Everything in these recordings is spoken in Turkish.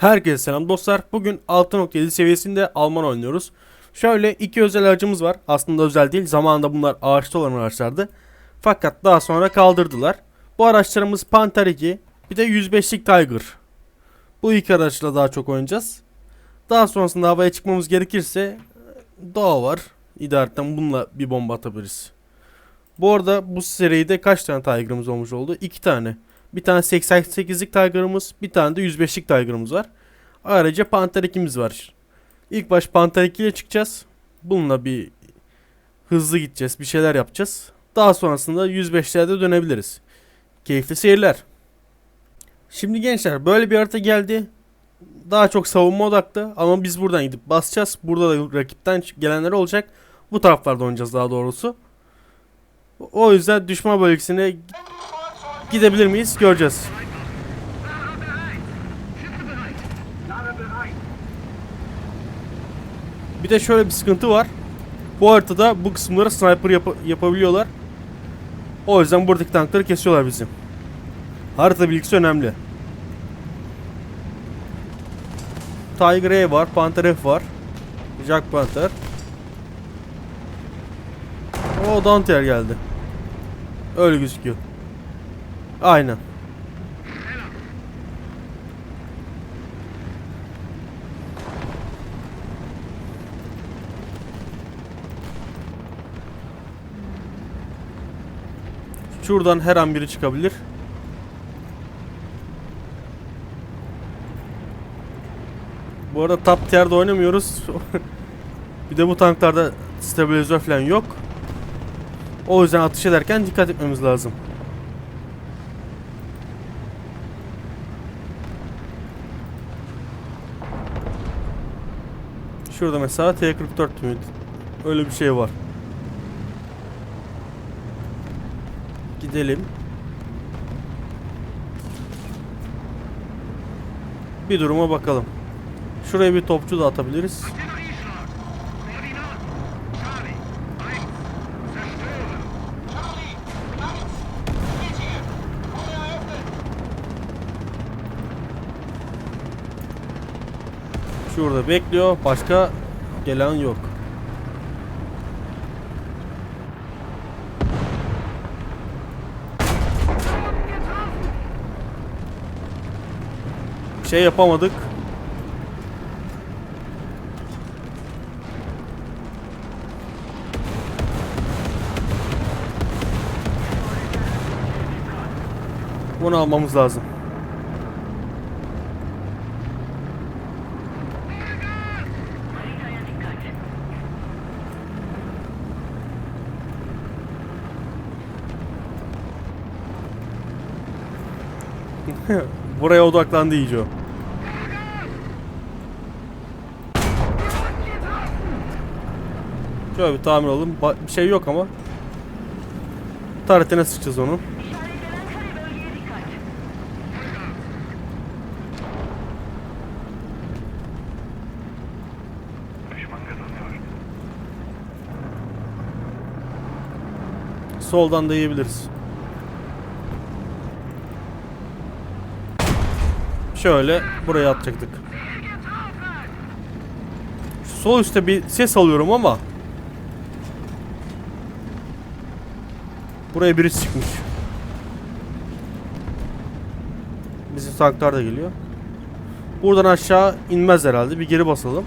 Herkese selam dostlar. Bugün 6.7 seviyesinde Alman oynuyoruz. Şöyle iki özel aracımız var. Aslında özel değil. Zamanında bunlar ağaçta olan araçlardı. Fakat daha sonra kaldırdılar. Bu araçlarımız Panther 2, bir de 105'lik Tiger. Bu iki araçla daha çok oynayacağız. Daha sonrasında havaya çıkmamız gerekirse Doğa var. İdaretten bununla bir bomba atabiliriz. Bu arada bu seride kaç tane Tiger'ımız olmuş oldu? İki tane. Bir tane 88'lik Tiger'ımız, bir tane de 105'lik Tiger'ımız var. Ayrıca Panther 2'miz var. İlk baş Panther 2 ile çıkacağız. Bununla bir hızlı gideceğiz, bir şeyler yapacağız. Daha sonrasında 105'lerde dönebiliriz. Keyifli seyirler. Şimdi gençler böyle bir harita geldi. Daha çok savunma odaklı ama biz buradan gidip basacağız. Burada da rakipten gelenler olacak. Bu taraflarda oynayacağız daha doğrusu. O yüzden düşman bölgesine gidebilir miyiz göreceğiz. Bir de şöyle bir sıkıntı var. Bu haritada bu kısımlara sniper yap- yapabiliyorlar. O yüzden buradaki tankları kesiyorlar bizim. Harita bilgisi önemli. Tiger A var, Panther F var. Jack Panther. O Dantier geldi. Öyle gözüküyor. Aynen. Şuradan her an biri çıkabilir. Bu arada top tier'de oynamıyoruz. bir de bu tanklarda stabilizör falan yok. O yüzden atış ederken dikkat etmemiz lazım. Şurada mesela T-44 mü? Öyle bir şey var. Gidelim. Bir duruma bakalım. Şuraya bir topçu da atabiliriz. Şurada bekliyor. Başka gelen yok. Bir şey yapamadık. Bunu almamız lazım. Buraya odaklandı iyice o. Şöyle bir tamir alalım. Ba- bir şey yok ama. Taretine sıkacağız onu. Soldan da yiyebiliriz. Şöyle buraya atacaktık. Sol üstte bir ses alıyorum ama Buraya birisi çıkmış. Bizim tanklar da geliyor. Buradan aşağı inmez herhalde. Bir geri basalım.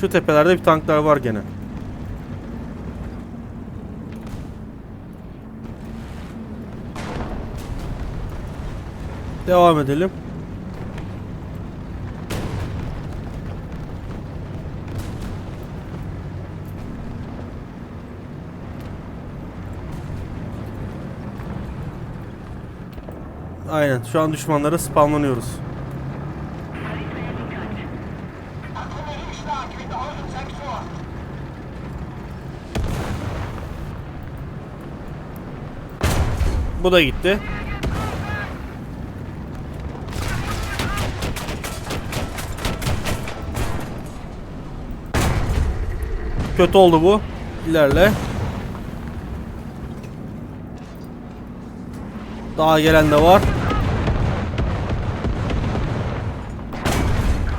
Şu tepelerde bir tanklar var gene. Devam edelim. Aynen şu an düşmanlara spamlanıyoruz. Bu da gitti. Kötü oldu bu. İlerle. Daha gelen de var.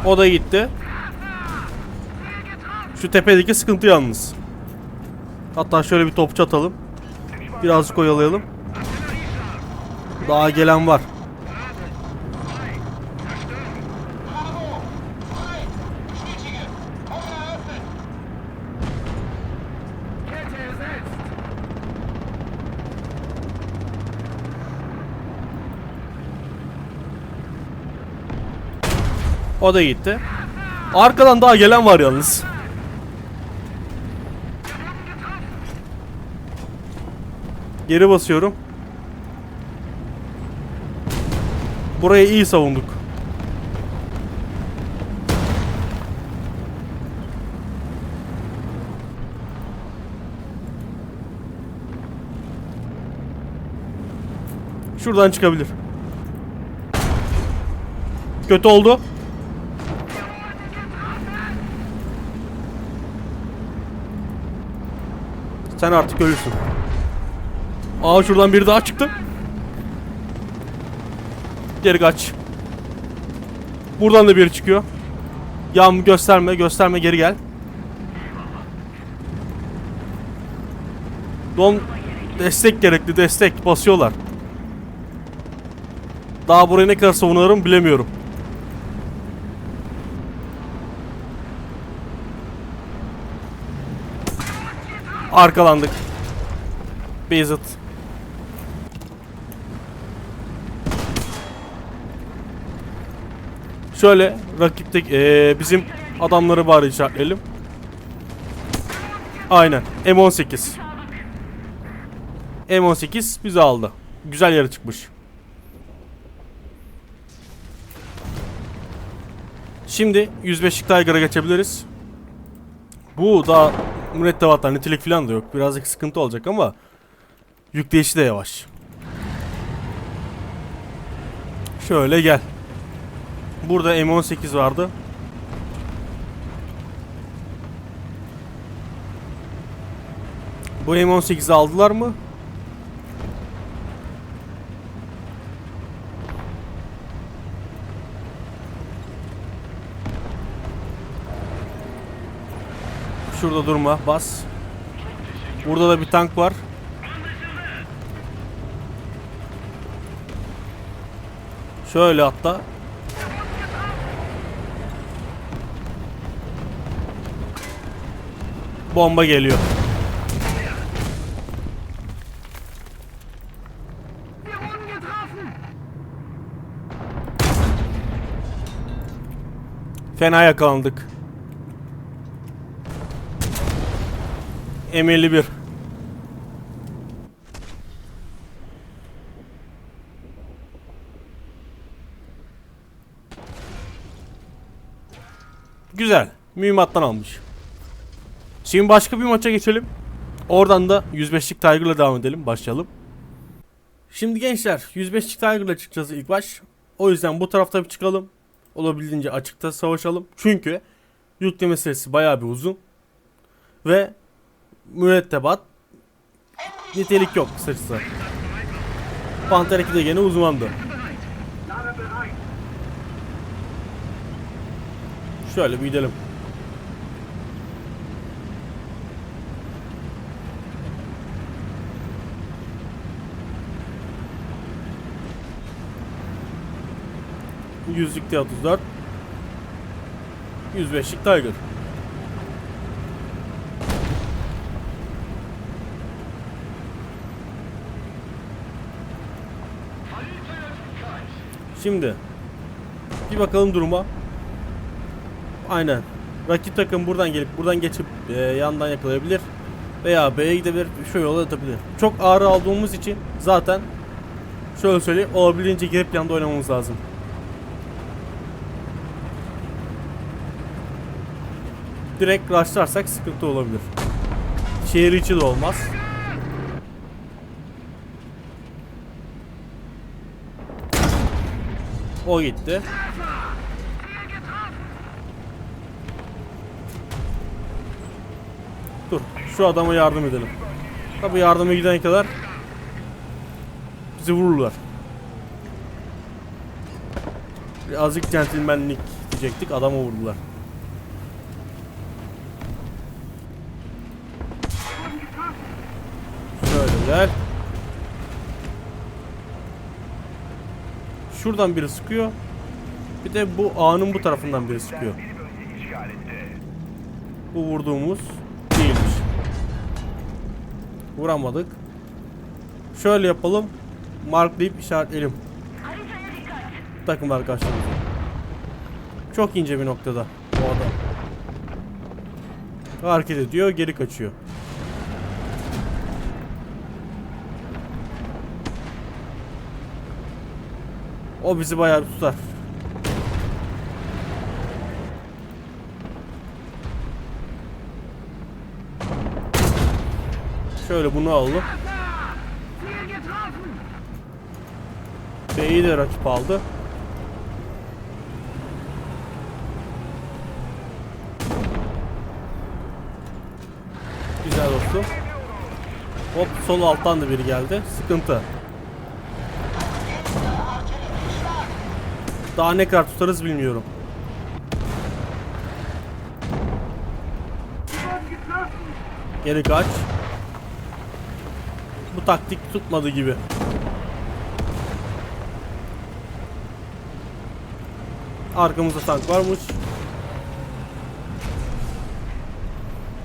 O da gitti. Şu tepedeki sıkıntı yalnız. Hatta şöyle bir topçu atalım. Birazcık oyalayalım. Daha gelen var. O da gitti. Arkadan daha gelen var yalnız. Geri basıyorum. Burayı iyi savunduk. Şuradan çıkabilir. Kötü oldu. Sen artık ölürsün. Aa şuradan biri daha çıktı. Geri kaç. Buradan da biri çıkıyor. Yağmur gösterme, gösterme geri gel. Don destek gerekli, destek basıyorlar. Daha buraya ne kadar savunarım bilemiyorum. Arkalandık. Beyzat. Şöyle rakipteki eee, bizim adamları bari işaretleyelim. Aynen. M18. M18 bizi aldı. Güzel yere çıkmış. Şimdi 105'lik Tiger'a geçebiliriz. Bu da mürettebatlar nitelik falan da yok. Birazcık sıkıntı olacak ama yükleyişi de yavaş. Şöyle gel. Burada M18 vardı. Bu M18'i aldılar mı? Şurada durma, bas. Burada da bir tank var. Şöyle hatta. Bomba geliyor. Fena yakalandık. M51. Güzel. Mühimmattan almış. Şimdi başka bir maça geçelim. Oradan da 105'lik Tiger'la devam edelim. Başlayalım. Şimdi gençler 105'lik Tiger'la çıkacağız ilk baş. O yüzden bu tarafta bir çıkalım. Olabildiğince açıkta savaşalım. Çünkü yükleme süresi bayağı bir uzun. Ve mürettebat nitelik yok kısacası. Panther 2 de gene uzmandı. Şöyle bir gidelim. Yüzlükte 34 105'lik Tiger. Şimdi bir bakalım duruma. Aynen. Rakip takım buradan gelip buradan geçip e, yandan yakalayabilir veya B'ye gidebilir. Şu yola atabilir. Çok ağır aldığımız için zaten şöyle söyleyeyim olabildiğince geri planda oynamamız lazım. Direkt rushlarsak sıkıntı olabilir. Şehir içi de olmaz. O gitti. Dur. Şu adama yardım edelim. Tabi yardıma giden kadar bizi vururlar. Birazcık centilmenlik diyecektik. Adama vurdular. Şöyle gel. Şuradan biri sıkıyor. Bir de bu ağanın bu tarafından biri sıkıyor. Bu vurduğumuz değilmiş. Vuramadık. Şöyle yapalım. Marklayıp işaretleyelim takım arkadaşlarımızı. Çok ince bir noktada bu adam. Hareket ediyor, geri kaçıyor. O bizi bayağı tutar. Şöyle bunu alalım. B'yi de rakip aldı. Güzel dostum. Hop sol alttan da biri geldi. Sıkıntı. Daha ne kadar tutarız bilmiyorum. Geri kaç. Bu taktik tutmadı gibi. Arkamızda tank varmış.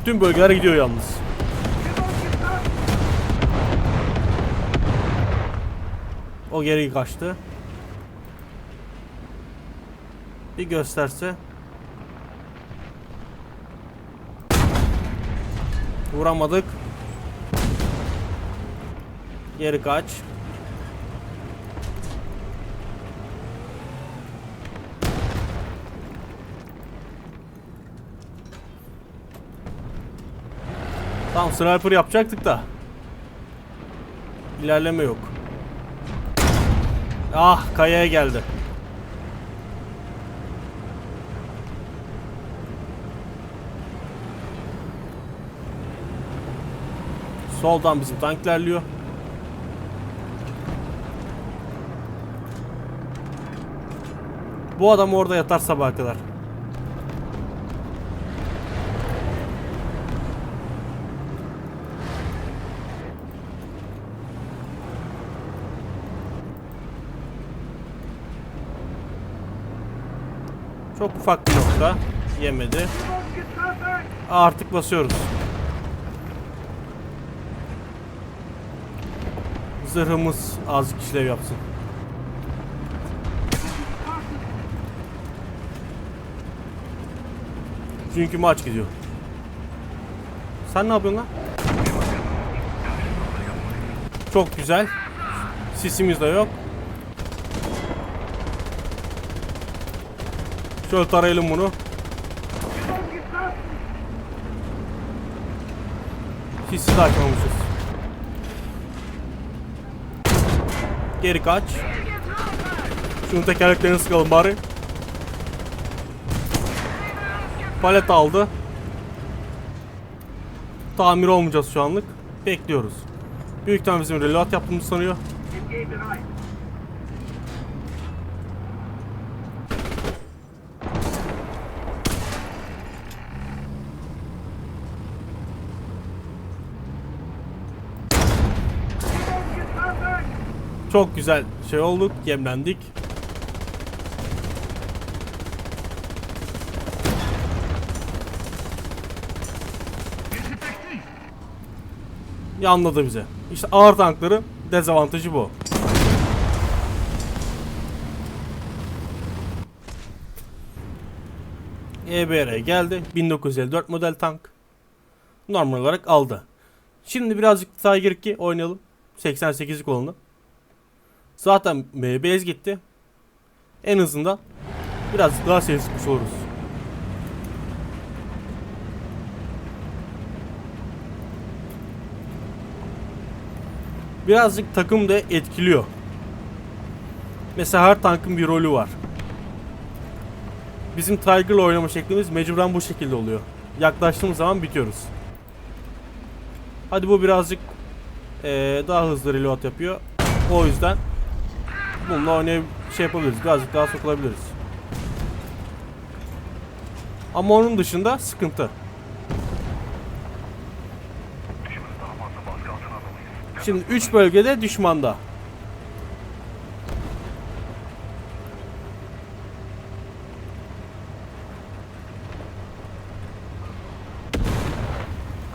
Tüm bölgeler gidiyor yalnız. O geri kaçtı. Bir gösterse. Vuramadık. Geri kaç. Tamam sniper yapacaktık da. İlerleme yok. Ah kayaya geldi. Soldan bizim tank ilerliyor. Bu adam orada yatar sabaha kadar. Çok ufak bir nokta. Yemedi. Artık basıyoruz. Zırhımız azıcık işlev yapsın. Çünkü maç gidiyor. Sen ne yapıyorsun lan? Çok güzel. Sisimiz de yok. Şöyle tarayalım bunu. Sisi de açmamışız. Geri kaç. Şunun tekerleklerini sıkalım bari. Palet aldı. Tamir olmayacağız şu anlık. Bekliyoruz. Büyük ihtimalle bizim reload yaptığımızı sanıyor. Çok güzel şey olduk, gemlendik. Yanladı bize. İşte ağır tankların dezavantajı bu. EBR geldi. 1954 model tank. Normal olarak aldı. Şimdi birazcık Tiger 2 oynayalım. 88'lik olanı. Zaten base gitti. En azından birazcık daha seri sıkmış oluruz. Birazcık takım da etkiliyor. Mesela her tankın bir rolü var. Bizim Tiger'la oynama şeklimiz mecburen bu şekilde oluyor. Yaklaştığımız zaman bitiyoruz. Hadi bu birazcık eee, daha hızlı reload yapıyor. O yüzden bununla oynayıp şey yapabiliriz. Birazcık daha sokulabiliriz. Ama onun dışında sıkıntı. Şimdi 3 bölgede düşmanda.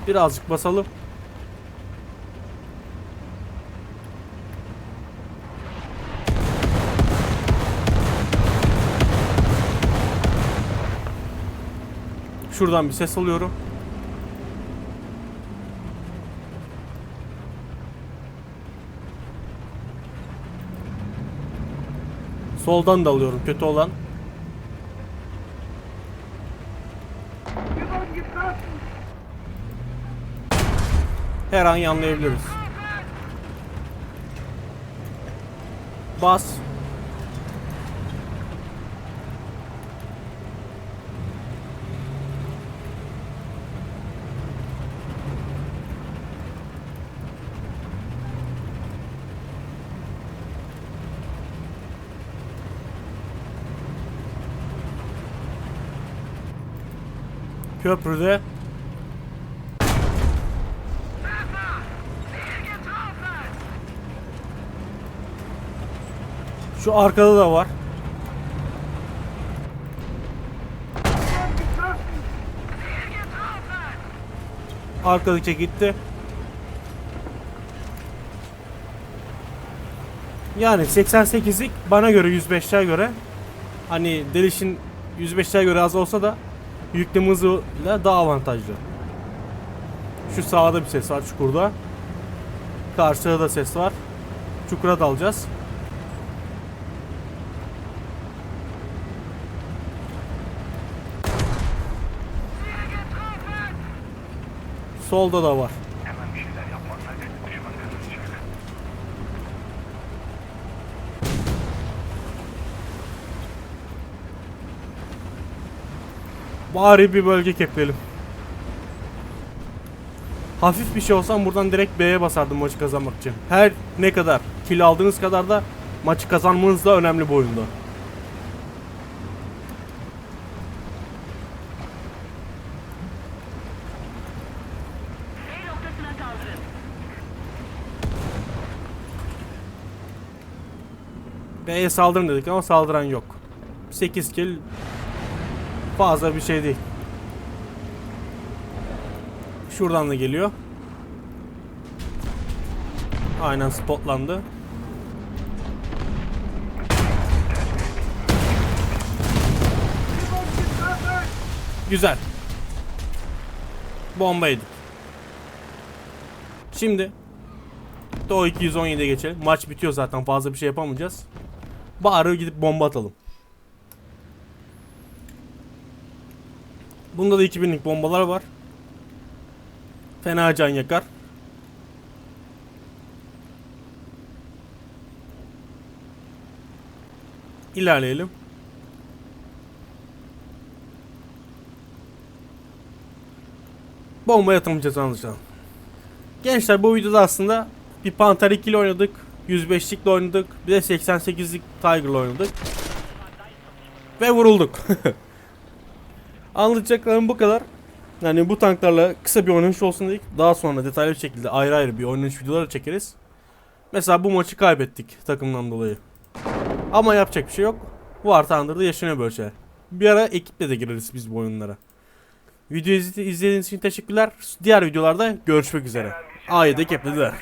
Birazcık basalım. Şuradan bir ses alıyorum. Soldan da alıyorum kötü olan. Her an yanlayabiliriz. Bas. Köprüde Şu arkada da var. Arkadaki gitti. Yani 88'lik bana göre 105'ler göre hani Deliş'in 105'ler göre az olsa da yükleme hızıyla daha avantajlı. Şu sağda bir ses var çukurda. Karşıda da ses var. Çukura dalacağız. Solda da var. Hemen bir şeyler yapmazsak düşman kazanacak. Bari bir bölge kepleyelim. Hafif bir şey olsam buradan direkt B'ye basardım maçı kazanmak için. Her ne kadar kill aldığınız kadar da maçı kazanmanız da önemli bu oyunda. B'ye saldırın dedik ama saldıran yok. 8 kill fazla bir şey değil. Şuradan da geliyor. Aynen spotlandı. Güzel. Bomba yedik. Şimdi Doğu 217'ye geçelim. Maç bitiyor zaten fazla bir şey yapamayacağız. Bari gidip bomba atalım. Bunda da 2000'lik bombalar var. Fena can yakar. İlerleyelim. Bomba atamayacağız anlaşılan. Gençler bu videoda aslında bir Panther 2 ile oynadık. 105'likle oynadık. Bir de 88'lik Tiger'la oynadık. Ve vurulduk. Anlatacaklarım bu kadar. Yani bu tanklarla kısa bir oynanış olsun dedik. Daha sonra detaylı bir şekilde ayrı ayrı bir oynanış videoları çekeriz. Mesela bu maçı kaybettik takımdan dolayı. Ama yapacak bir şey yok. War Thunder'da yaşanıyor böyle şeyler. Bir ara ekiple de gireriz biz bu oyunlara. Videoyu izlediğiniz için teşekkürler. Diğer videolarda görüşmek üzere. A'yı da keplediler.